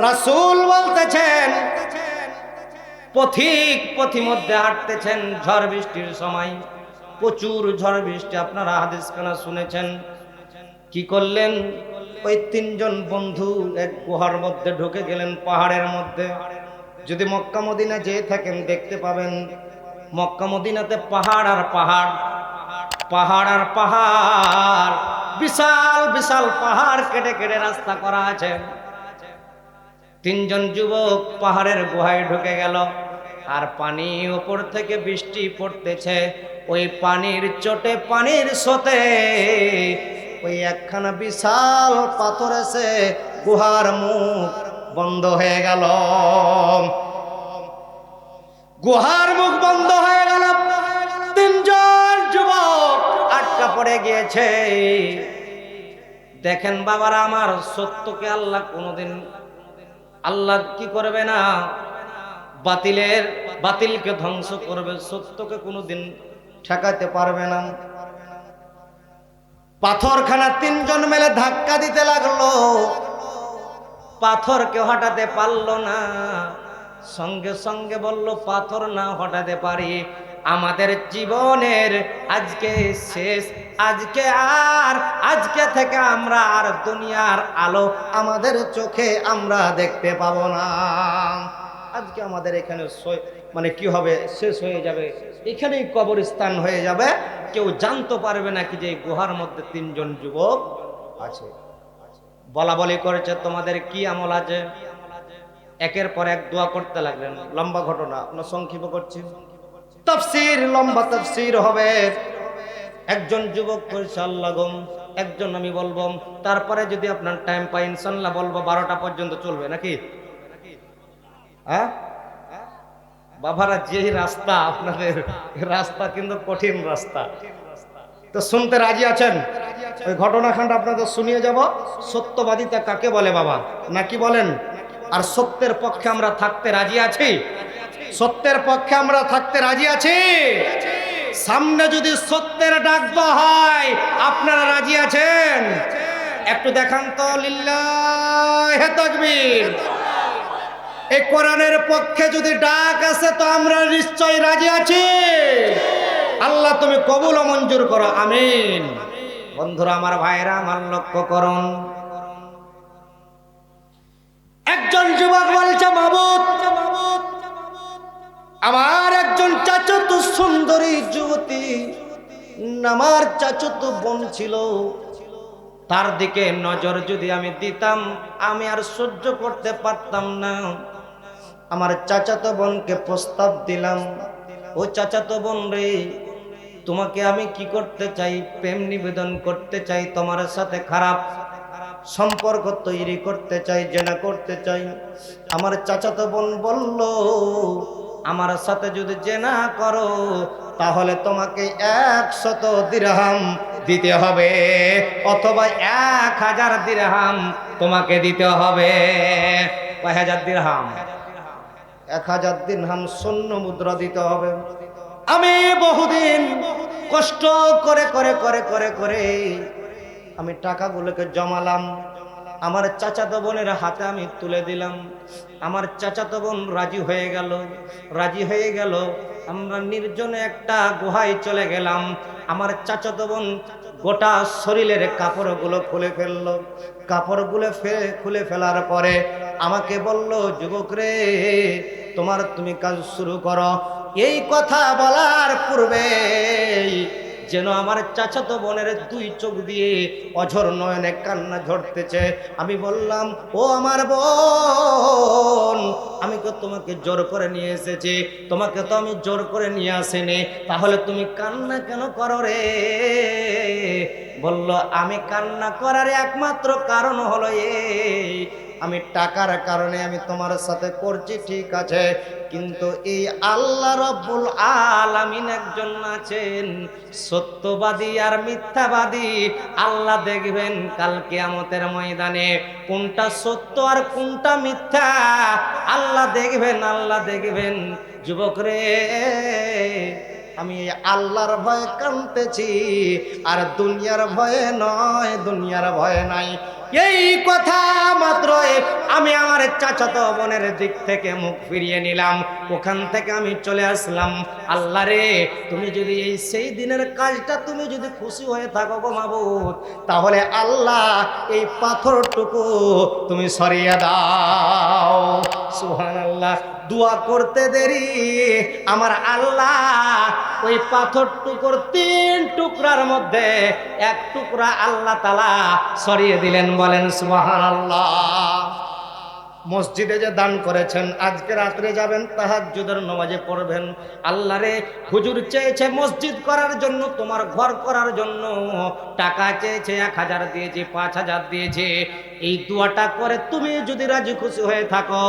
রাসূল বলতেছেন, পথিক হাঁটতেছেন, ঝড় বৃষ্টির সময়। প্রচুর ঝড় বৃষ্টি, আপনারা শুনেছেন। করলেন? ওই তিনজন বন্ধু এক গুহার মধ্যে ঢুকে গেলেন পাহাড়ের মধ্যে। যদি মক্কা মদিনা যেয়ে থাকেন, দেখতে পাবেন, মক্কা মদিনাতে পাহাড় আর পাহাড় পাহাড় আর পাহাড়। বিশাল বিশাল পাহাড় কেটে কেটে রাস্তা করা আছে। তিনজন যুবক পাহাড়ের গুহায় ঢুকে গেল। আর পানি উপর থেকে বৃষ্টি পড়তেছে। ওই পানির চোটে, পানির সোতে ওই একখানা বিশাল পাথর এসে গুহার মুখ বন্ধ হয়ে গেল। গুহার মুখ বন্ধ হয়ে পড়ে গিয়েছে। দেখেন বাবারা, আমার সত্যকে আল্লাহ কোনোদিন, আল্লাহ কি করবে না? বাতিলের, বাতিলকে ধ্বংস করবে, সত্যকে কোনোদিন ঠেকাতে পারবে না। পাথরখানা তিনজন মেলে ধাক্কা দিতে লাগল। পাথরকে হটাতে পারল না। সঙ্গে সঙ্গে বলল, পাথর না হটাতে পারি আমাদের জীবনের আজকে শেষ, আজকে আর, আজকে থেকে আমরা আর দুনিয়ার আলো আমাদের চোখে আমরা দেখতে পাবো না। আজকে আমাদের এখানে মানে কি হবে? শেষ হয়ে যাবে। এখানেই কবরস্থান হয়ে যাবে। কেউ জানতে পারবে না কি যে গুহার মধ্যে তিনজন যুবক আছে। বলা বলি করেছে, তোমাদের কি আমল আছে? একের পর এক দোয়া করতে লাগলেন। লম্বা ঘটনা, আমরা সংক্ষেপ করছি। তফসির, লম্বা তফসির হবে। একজন যুবক করছে আল্লাহ গম একজন আমি বলব, তারপরে যদি আপনার টাইম পাই ইনশাল্লাহ বলব, বারোটা পর্যন্ত চলবে নাকি? হ্যাঁ বাবারা, যে রাস্তা আপনাদের, রাস্তা কিন্তু কঠিন রাস্তা। তো শুনতে রাজি আছেন? ওই ঘটনাখণ্ড আপনাদের শুনিয়ে যাব। সত্যবাদিতা কাকে বলে বাবা? নাকি বলেন? আর সত্যের পক্ষে আমরা থাকতে রাজি আছি? সত্যের পক্ষে আমরা থাকতে রাজি আছি? সামনে যদি সত্যের ডাক হয়, আপনারা রাজি আছেন? একটু দেখান তো তাকবীর। এই কোরআনের পক্ষে যদি ডাক আসে, তো আমরা নিশ্চয় রাজি আছি। আল্লাহ, তুমি কবুল মঞ্জুর করো, আমিন। বন্ধুরা, আমার ভাইরা, আমার লক্ষ্য করুন। একজন যুবক আমার একজন চাচত সুন্দরী যুবতী আমার চাচত বোন ছিল। তার দিকে নজর যদি আমি দিতাম, আমি আর সহ্য করতে পারতাম না। আমার চাচাতো বোনকে প্রস্তাব দিলাম, ও চাচাতো বোন রে, তোমাকে আমি কি করতে চাই? প্রেম নিবেদন করতে চাই, তোমার সাথে খারাপ সম্পর্ক তৈরি করতে চাই, জেনা করতে চাই। আমার চাচাতো বোন বলল আমার সাথে যদি জেনা করো, তাহলে তোমাকে একশত দিরহাম দিতে হবে। অথবা এক হাজার দিরহাম তোমাকে দিতে হবে। কয় হাজার দিরহাম? এক হাজার দিরহাম শূন্য মুদ্রা দিতে হবে। আমি বহুদিন কষ্ট করে করে করে করে করে আমি টাকাগুলোকে জমালাম। আমার চাচাতো বোনের হাতে আমি তুলে দিলাম। আমার চাচাতো বোন রাজি হয়ে গেল। রাজি হয়ে গেল। আমরা নির্জনে একটা গুহায় চলে গেলাম। আমার চাচাতো বোন গোটা শরীরের কাপড়গুলো খুলে ফেলল। কাপড়গুলো ফেলে, খুলে ফেলার পরে আমাকে বলল, যুবক রে, তোমার তুমি কাজ শুরু করো। এই কথা বলার পূর্বে যেন আমার চাচাতো বোনের দুই চোখ দিয়ে অঝর নয়নে কান্না ঝরতেছে। আমি বললাম, ও আমার বোন, আমি তো তোমাকে জোর করে নিয়ে এসেছি। তোমাকে তো আমি জোর করে নিয়ে আসিনি। তাহলে তুমি কান্না কেন করো রে? বলল, আমি কান্না করার একমাত্র কারণ হলো এই। আমি টাকার কারণে আমি তোমার সাথে করছি, ঠিক আছে। কিন্তু এই আল্লাহ রব্বুল আলামিন একজন আছেন সত্যবাদী আর মিথ্যাবাদী। আল্লাহ দেখবেন কাল কিয়ামতের ময়দানে কোনটা সত্য আর কোনটা মিথ্যা। আল্লাহ দেখবেন আল্লাহ দেখবেন। যুবক রে, আমি আল্লাহর ভয়ে কাঁদতেছি। আর দুনিয়ার ভয়ে নয়, দুনিয়ার ভয়ে নাই। এই কথা মাত্র আমি আমার চাচাতো বোনের দিক থেকে মুখ ফিরিয়ে নিলাম। ওখান থেকে আমি চলে আসলাম। আল্লাহ রে, তুমি যদি এই সেই দিনের কাজটা তুমি যদি খুশি হয়ে থাকো গো মাবুদ, তাহলে আল্লাহ এই পাথরটুকু তুমি সরিয়ে দাও। সুহান আল্লাহ দোয়া করতে দেরি। আমার আল্লাহ ওই পাথর টুকুর তিন টুকরার মধ্যে এক টুকরা আল্লাহ তালা সরিয়ে দিলেন বলেন মসজিদে যে দান করেছেন, আজকে রাত্রে যাবেন, তাহাজ্জুদের নামাজে পড়বেন। আল্লাহ রে, হুজুর চেয়েছে মসজিদ করার জন্য, তোমার ঘর করার জন্য। টাকা চেয়েছে, এক হাজার দিয়েছে, পাঁচ হাজার দিয়েছে। এই দুয়াটা করে তুমি যদি রাজি খুশি হয়ে থাকো,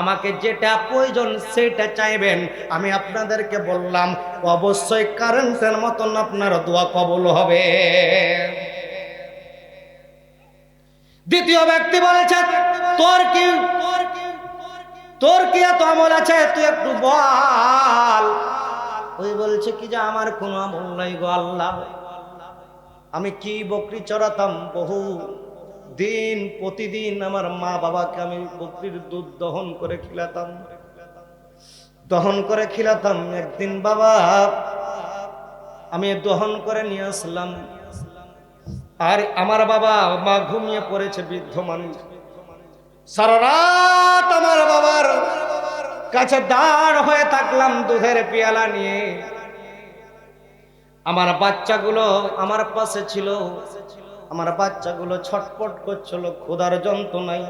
আমাকে যেটা প্রয়োজন সেটা চাইবেন। আমি আপনাদেরকে বললাম, অবশ্যই কারেন্টের মতন আপনার দোয়া কবল হবে। দ্বিতীয় ব্যক্তি বলেছে, তোর কি তোর কি এত আমল আছে? তুই একটু বল। ওই বলছে, কি যে আমার কোনো আমল নাই গো আল্লাহ। আমি কি বকরি চড়াতাম বহু দিন, প্রতিদিন আমার মা বাবাকে আমি বকরির দুধ দহন করে খিলাতাম। দহন করে খিলাতাম। একদিন বাবা, আমি দহন করে নিয়ে আসলাম। আর আমার বাবা মা ঘুমিয়ে পড়েছে, বৃদ্ধ মানুষ। সারা রাত আমার বাবার কাছে দাঁড় হয়ে থাকলাম দুধের পেয়ালা নিয়ে। আমার বাচ্চাগুলো আমার পাশে ছিল। আমার বাচ্চাগুলো ছটপট করছিল, ক্ষুধার যন্ত্রণাই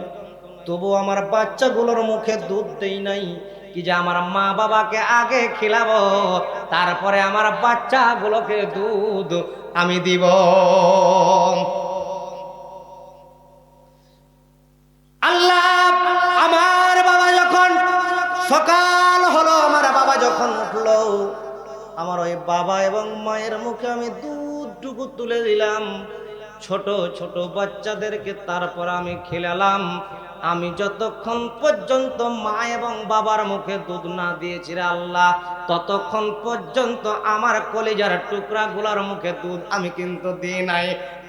তবু আমার বাচ্চাগুলোর মুখে দুধ দেই নাই। কি যে আমার মা বাবাকে আগে খিলাবো, তারপরে আমার বাচ্চাগুলোকে দুধ আমি দিব। আল্লাহ, আমার বাবা যখন, সকাল হলো, আমার বাবা যখন উঠল, আমার ওই বাবা এবং মায়ের মুখে আমি দুধটুকু তুলে দিলাম। ছোট ছোট বাচ্চাদেরকে তারপর আমি খেলালাম। আমি যতক্ষণ পর্যন্ত মা এবং বাবার মুখে দুধ না দিয়েছি আল্লাহ, ততক্ষণ পর্যন্ত আমার কলিজার টুকরাগুলার মুখে দুধ আমি কিন্তু দিই নাই।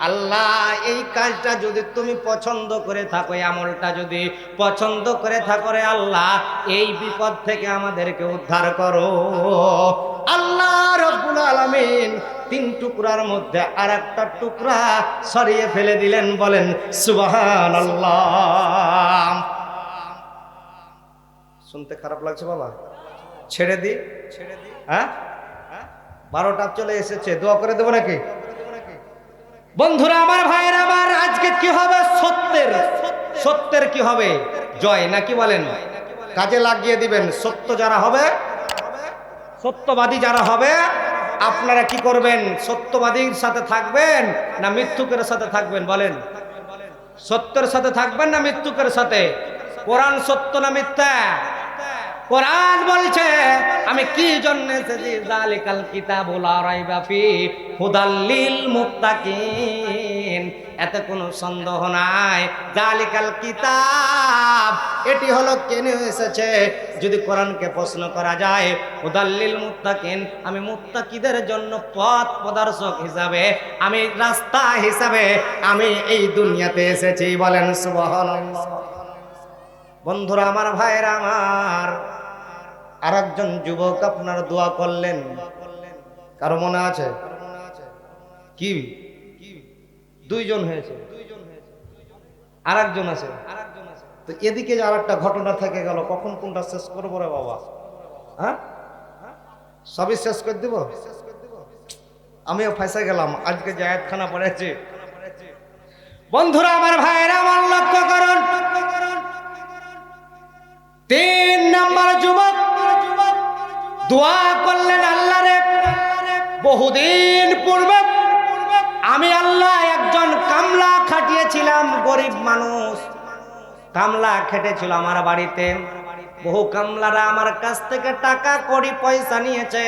আল্লাহ, এই কাজটা যদি তুমি পছন্দ করে থাকো আমলটা যদি পছন্দ করে থাকো রে আল্লাহ, এই বিপদ থেকে আমাদেরকে উদ্ধার করো। আল্লাহ রব্বুল আলামিন তিন টুকরার মধ্যে আর একটা টুকরা সরিয়ে ফেলে দিলেন, বলেন সুবাহান শুনতে খারাপ লাগছে বাবা। ছেড়ে দি ছেড়ে দি। হ্যাঁ? বারোটা চলে এসেছে, দোয়া করে দেবো নাকি? বন্ধুরা, আমার ভাইয়ের, আমার আজকে কি হবে? সত্যের সত্যের কি হবে? জয়, নাকি বলেন? কাজে লাগিয়ে দিবেন, সত্য যারা হবে সত্যবাদী যারা হবে, আপনারা কি করবেন? সত্যবাদীর সাথে থাকবেন না মৃত্যুকের সাথে থাকবেন? বলেন। সত্যের সাথে থাকবেন না মৃত্যুকের সাথে? কোরআন সত্য না মিথ্যা? কোরআন বলছে, আমি কি জন্য এসেছি? জালিকাল কিতাবুল রাইবা ফি হুদাল্লিল মুত্তাকিন। এতে কোনো সন্দেহ নাই। জালিকাল কিতাব, এটি হলো কেন এসেছে? যদি কোরআনকে প্রশ্ন করা যায় হুদাল্লিল মুত্তাকিন, আমি মুত্তাকিদের জন্য পথ প্রদর্শক হিসাবে, আমি রাস্তা হিসাবে, আমি এই দুনিয়াতে এসেছি বলেন সুবহানাল্লাহ। বন্ধুরা, আমার ভাইরা আমার আর একজন যুবক আপনার দোয়া করলেন। কারও মনে আছে? কি? দুইজন হয়েছে। আর একজন আছে। তো এদিকে আর একটা ঘটনা থেকে গেল, কখন কোনটা শেষ করব রে বাবা? হ্যাঁ? সবই শেষ করে দিব? আমিও ফাঁসে গেলাম, আজকে যে আয়াতখানা পড়েছি। বন্ধুরা, আমার ভাইয়েরা, আমার লক্ষ্য করুন। তিন দোয়া করলেন আল্লাহ রে। বহুদিন পূর্বে আমি আল্লাহ একজন কামলা খাটিয়েছিলাম, গরিব মানুষ। কামলা খেটেছিল আমার বাড়িতে। বহু কামলারা আমার কাছ থেকে টাকা কড়ি পয়সা নিয়েছে।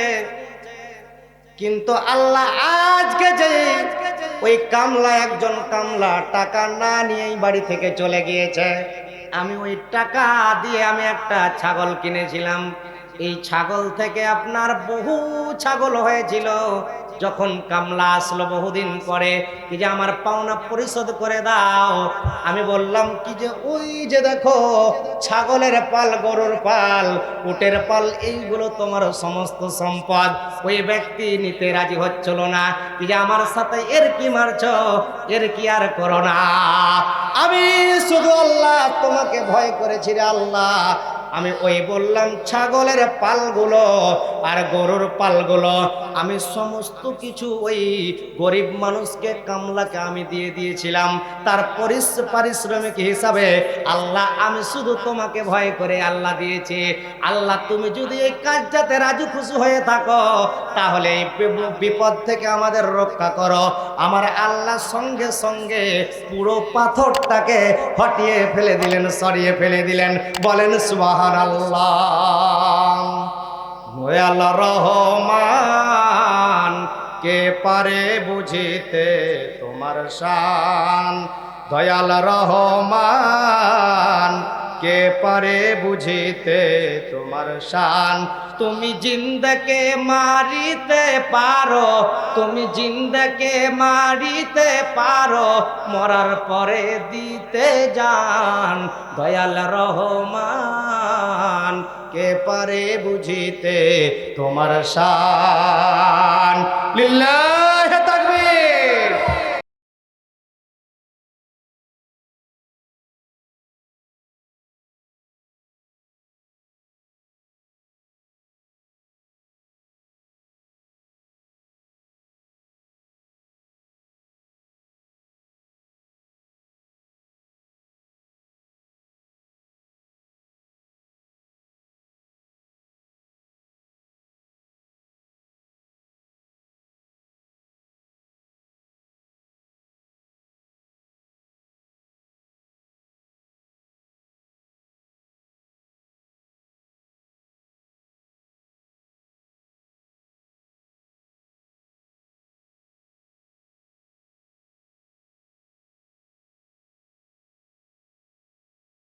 কিন্তু আল্লাহ আজকে যে ওই কামলা একজন কামলা টাকা না নিয়েই বাড়ি থেকে চলে গিয়েছে, আমি ওই টাকা দিয়ে আমি একটা ছাগল কিনেছিলাম। এই ছাগল থেকে আপনার বহু ছাগল হয়েছিল। যখন কামলা আসলো বহুদিন পরে কি যে আমার পাওনা পরিশোধ করে দাও। আমি বললাম, কি যে ওই যে দেখো, ছাগলের পাল, গরুর পাল, উটের পাল, এইগুলো তোমার সমস্ত সম্পদ। ওই ব্যক্তি নিতে রাজি হচ্ছিল না। কি যে আমার সাথে এর কি মারছ, এর কি আর করো না। আমি শুধু আল্লাহ তোমাকে ভয় করেছি রে আল্লাহ। আমি ওই বললাম, ছাগলের পালগুলো আর গরুর পালগুলো, আমি সমস্ত কিছু ওই গরিব মানুষকে কামলাকে আমি দিয়ে দিয়েছিলাম। তার পরিস- পারিশ্রমিক হিসাবে আল্লাহ, আমি শুধু তোমাকে ভয় করে আল্লাহ দিয়েছি। আল্লাহ, তুমি যদি এই কাজটাতে রাজু খুশি হয়ে থাকো, তাহলে এই বিপদ থেকে আমাদের রক্ষা করো। আমার আল্লাহ সঙ্গে সঙ্গে পুরো পাথরটাকে হটিয়ে ফেলে দিলেন, সরিয়ে ফেলে দিলেন। বলেন সুবাহান আল্লাহ। দয়াল রহমান, কে পারে বুঝিতে তোমার শান? দয়াল রহমান, কে পারে বুঝিতে তোমার শান? তুমি জিন্দকে মারিতে পারো, তুমি জিন্দকে মারিতে পারো, মরার পরে দিতে যান। দয়াল রহমান। কে পারে বুঝিতে তোমার শান? লিল্লাহ